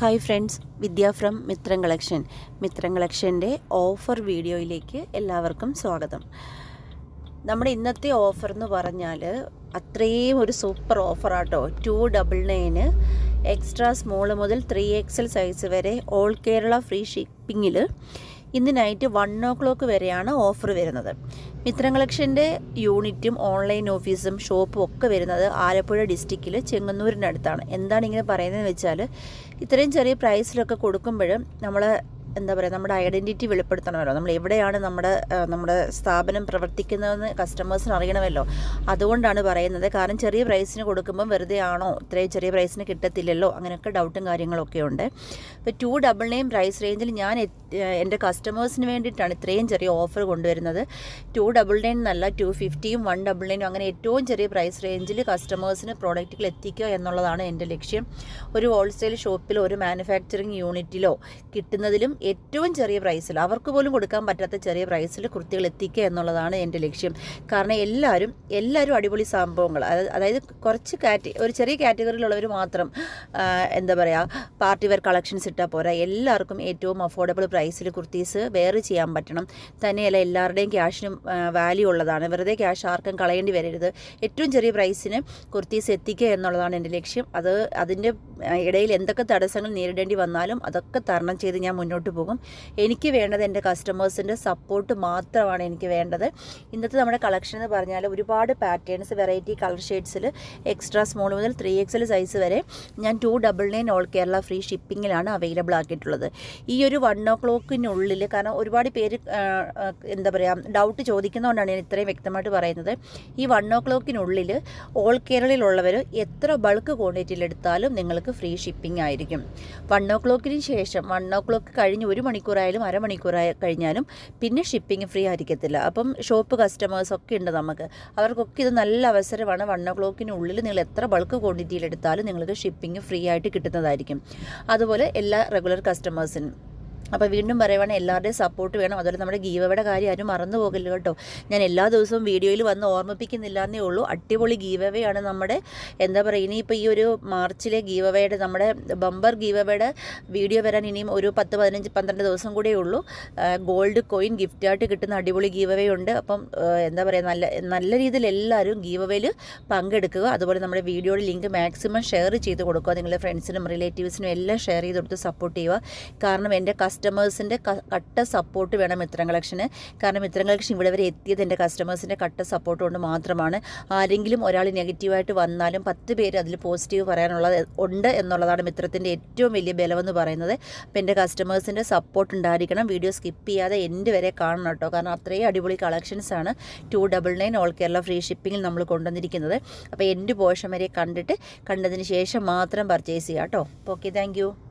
Hi friends Vidya from Mithram collection Mithram കളക്ഷന്റെ offer വീഡിയോയിലേക്ക് എല്ലാവർക്കും സ്വാഗതം. നമ്മുടെ ഇന്നത്തെ ഓഫർ എന്ന് പറഞ്ഞാൽ അത്രയും ഒരു super ഓഫറാട്ടോ two double nine extra small മുതൽ ത്രീ എക്സൽ സൈസ് വരെ ഓൾ കേരള ഫ്രീ ഷിപ്പിങ്ങിൽ ഇന്ന് നൈറ്റ് വൺ ഓ ക്ലോക്ക് വരെയാണ് ഓഫർ വരുന്നത്. മിത്രം കളക്ഷന്റെ യൂണിറ്റും ഓൺലൈൻ ഓഫീസും ഷോപ്പും ഒക്കെ വരുന്നത് ആലപ്പുഴ ഡിസ്ട്രിക്റ്റിൽ ചെങ്ങന്നൂരിന്റെ അടുത്താണ് എന്താണ് ഇങ്ങനെ പറയുന്നതെന്ന് വെച്ചാൽ ഇത്രയും ചെറിയ പ്രൈസിലൊക്കെ കൊടുക്കുമ്പോഴും നമ്മൾ എന്താ പറയുക നമ്മുടെ ഐഡന്റിറ്റി വെളിപ്പെടുത്തണമല്ലോ. നമ്മൾ എവിടെയാണ് നമ്മുടെ നമ്മുടെ സ്ഥാപനം പ്രവർത്തിക്കുന്നതെന്ന് കസ്റ്റമേഴ്സിന് അറിയണമല്ലോ. അതുകൊണ്ടാണ് പറയുന്നത്. കാരണം ചെറിയ പ്രൈസിന് കൊടുക്കുമ്പം വെറുതെ ആണോ ഇത്രയും ചെറിയ പ്രൈസിന് കിട്ടത്തില്ലല്ലോ അങ്ങനെയൊക്കെ ഡൗട്ടും കാര്യങ്ങളൊക്കെ ഉണ്ട്. ഇപ്പോൾ ടു ഡബിൾ നയൻ പ്രൈസ് റേഞ്ചിൽ ഞാൻ എന്റെ കസ്റ്റമേഴ്സിന് വേണ്ടിയിട്ടാണ് ഇത്രയും ചെറിയ ഓഫർ കൊണ്ടുവരുന്നത്. ടു ഡബിൾ നയൻ എന്നല്ല ടു ഫിഫ്റ്റിയും വൺ ഡബിൾ നയനും അങ്ങനെ ഏറ്റവും ചെറിയ പ്രൈസ് റേഞ്ചിൽ കസ്റ്റമേഴ്സിന് പ്രോഡക്റ്റുകൾ എത്തിക്കുക എന്നുള്ളതാണ് എന്റെ ലക്ഷ്യം. ഒരു ഹോൾസെയിൽ ഷോപ്പിലോ ഒരു മാനുഫാക്ചറിങ് യൂണിറ്റിലോ കിട്ടുന്നതിലും ഏറ്റവും ചെറിയ പ്രൈസിൽ അവർക്ക് പോലും കൊടുക്കാൻ പറ്റാത്ത ചെറിയ പ്രൈസിൽ കുർത്തികൾ എത്തിക്കുക എന്നുള്ളതാണ് എന്റെ ലക്ഷ്യം. കാരണം എല്ലാവരും എല്ലാവരും അടിപൊളി സംഭവങ്ങൾ അതായത് കുറച്ച് കാറ്റ ഒരു ചെറിയ കാറ്റഗറിയിലുള്ളവർ മാത്രം എന്താ പറയുക പാർട്ടി വെയർ കളക്ഷൻസ് ഇട്ടാൽ പോരാ. എല്ലാവർക്കും ഏറ്റവും അഫോർഡബിൾ പ്രൈസിൽ കുർത്തീസ് വെയർ ചെയ്യാൻ പറ്റണം. തന്നെയല്ല എല്ലാവരുടെയും ക്യാഷിനും വാല്യൂ ഉള്ളതാണ്. വെറുതെ ക്യാഷ് ആർക്കും കളയേണ്ടി വരരുത്. ഏറ്റവും ചെറിയ പ്രൈസിന് കുർത്തീസ് എത്തിക്കുക എന്നുള്ളതാണ് എന്റെ ലക്ഷ്യം. അത് അതിന്റെ ഇടയിൽ എന്തൊക്കെ തടസ്സങ്ങൾ നേരിടേണ്ടി വന്നാലും അതൊക്കെ തരണം ചെയ്ത് ഞാൻ മുന്നോട്ട് പോകും. എനിക്ക് വേണ്ടത് എന്റെ കസ്റ്റമേഴ്സിന്റെ സപ്പോർട്ട് മാത്രമാണ് എനിക്ക് വേണ്ടത്. ഇന്നത്തെ നമ്മുടെ കളക്ഷൻ എന്ന് പറഞ്ഞാൽ ഒരുപാട് പാറ്റേൺസ് വെറൈറ്റി കളർ ഷെയ്ഡ്സിൽ എക്സ്ട്രാ സ്മോൾ മുതൽ ത്രീ എക്സൽ സൈസ് വരെ ഞാൻ two double nine all Kerala free ഷിപ്പിങ്ങിലാണ് available ആക്കിയിട്ടുള്ളത്. ഈ ഒരു വൺ ഓ ക്ലോക്കിനുള്ളിൽ കാരണം ഒരുപാട് പേര് എന്താ പറയുക ഡൗട്ട് ചോദിക്കുന്നതുകൊണ്ടാണ് ഞാൻ ഇത്രയും വ്യക്തമായിട്ട് പറയുന്നത്. ഈ വൺ ഓ ക്ലോക്കിനുള്ളിൽ ഓൾ കേരളയിലുള്ളവർ എത്ര ബൾക്ക് ക്വാണ്ടിറ്റിയിൽ എടുത്താലും നിങ്ങൾക്ക് ഫ്രീ ഷിപ്പിംഗ് ആയിരിക്കും. വൺ ഓ ക്ലോക്കിന് ശേഷം വൺ ഓ ക്ലോക്ക് കഴിഞ്ഞ് ഒരു മണിക്കൂറായാലും അരമണിക്കൂറായി കഴിഞ്ഞാലും പിന്നെ ഷിപ്പിംഗ് ഫ്രീ ആയിരിക്കത്തില്ല. അപ്പം ഷോപ്പ് കസ്റ്റമേഴ്സ് ഒക്കെ ഉണ്ട് നമുക്ക്. അവർക്കൊക്കെ ഇത് നല്ല അവസരമാണ്. വൺ ഒ ക്ലോക്കിനുള്ളിൽ നിങ്ങൾ എത്ര ബൾക്ക് ക്വാണ്ടിറ്റിയിൽ എടുത്താലും നിങ്ങൾക്ക് ഷിപ്പിംഗ് ഫ്രീ ആയിട്ട് കിട്ടുന്നതായിരിക്കും. അതുപോലെ എല്ലാ റെഗുലർ കസ്റ്റമേഴ്സിനും അപ്പോൾ വീണ്ടും പറയുവാണ് എല്ലാവരുടെയും സപ്പോർട്ട് വേണം. അതുപോലെ നമ്മുടെ ഗീവയുടെ കാര്യം ആരും മറന്നു പോകല്ലോ കേട്ടോ. ഞാൻ എല്ലാ ദിവസവും വീഡിയോയിൽ വന്ന് ഓർമ്മിപ്പിക്കുന്നില്ല എന്നേ ഉള്ളൂ. അടിപൊളി ഗീവവയാണ് നമ്മുടെ എന്താ പറയുക ഇനിയിപ്പോൾ ഈ ഒരു മാർച്ചിലെ ഗീവവയുടെ നമ്മുടെ ബമ്പർ ഗീവവയുടെ വീഡിയോ വരാൻ ഇനിയും ഒരു പത്ത് പതിനഞ്ച് പന്ത്രണ്ട് ദിവസം കൂടെ ഉള്ളൂ. ഗോൾഡ് കോയിൻ ഗിഫ്റ്റായിട്ട് കിട്ടുന്ന അടിപൊളി ഗീവവയുണ്ട്. അപ്പം എന്താ പറയുക നല്ല നല്ല രീതിയിൽ എല്ലാവരും ഗീവവയിൽ പങ്കെടുക്കുക. അതുപോലെ നമ്മുടെ വീഡിയോയുടെ ലിങ്ക് മാക്സിമം ഷെയർ ചെയ്ത് കൊടുക്കുക. നിങ്ങളുടെ ഫ്രണ്ട്സിനും റിലേറ്റീവ്സിനും എല്ലാം ഷെയർ ചെയ്ത് കൊടുത്ത് സപ്പോർട്ട് ചെയ്യുക. കാരണം എന്റെ കസ്റ്റമേഴ്സിന്റെ കട്ട സപ്പോർട്ട് വേണം ഇത്തരം കളക്ഷന്. കാരണം ഇത്തരം കളക്ഷൻ ഇവിടെ വരെ എത്തിയത് എന്റെ കസ്റ്റമേഴ്സിന്റെ കട്ട സപ്പോർട്ട് കൊണ്ട് മാത്രമാണ്. ആരെങ്കിലും ഒരാൾ നെഗറ്റീവായിട്ട് വന്നാലും പത്ത് പേര് അതിൽ പോസിറ്റീവ് പറയാനുള്ളത് ഉണ്ട് എന്നുള്ളതാണ് മിത്രത്തിന്റെ ഏറ്റവും വലിയ ബലമെന്ന് പറയുന്നത്. അപ്പോൾ എന്റെ കസ്റ്റമേഴ്സിന്റെ സപ്പോർട്ട് ഉണ്ടായിരിക്കണം. വീഡിയോ സ്കിപ്പ് ചെയ്യാതെ എന്റെ വരെ കാണണം കേട്ടോ. കാരണം അത്രയും അടിപൊളി കളക്ഷൻസ് ആണ് two double nine all Kerala free ഷിപ്പിങ്ങിൽ നമ്മൾ കൊണ്ടുവന്നിരിക്കുന്നത്. അപ്പോൾ എന്റെ പോഷൻ വരെ കണ്ടിട്ട് കണ്ടതിന് ശേഷം മാത്രം പർച്ചേസ് ചെയ്യാം കേട്ടോ. Okay thank